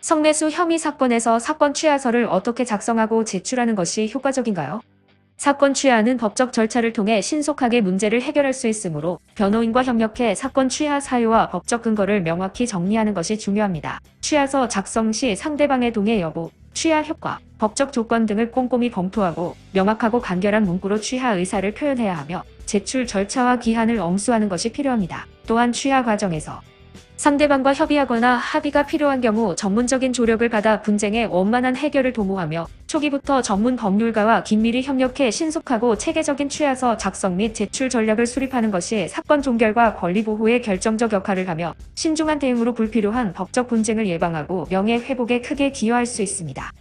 성매수 혐의 사건에서 사건 취하서를 어떻게 작성하고 제출하는 것이 효과적인가요? 사건 취하는 법적 절차를 통해 신속하게 문제를 해결할 수 있으므로 변호인과 협력해 사건 취하 사유와 법적 근거를 명확히 정리하는 것이 중요합니다. 취하서 작성 시 상대방의 동의 여부, 취하 효과, 법적 조건 등을 꼼꼼히 검토하고 명확하고 간결한 문구로 취하 의사를 표현해야 하며 제출 절차와 기한을 엄수하는 것이 필요합니다. 또한 취하 과정에서 상대방과 협의하거나 합의가 필요한 경우 전문적인 조력을 받아 분쟁의 원만한 해결을 도모하며 초기부터 전문 법률가와 긴밀히 협력해 신속하고 체계적인 취하서 작성 및 제출 전략을 수립하는 것이 사건 종결과 권리 보호에 결정적 역할을 하며 신중한 대응으로 불필요한 법적 분쟁을 예방하고 명예 회복에 크게 기여할 수 있습니다.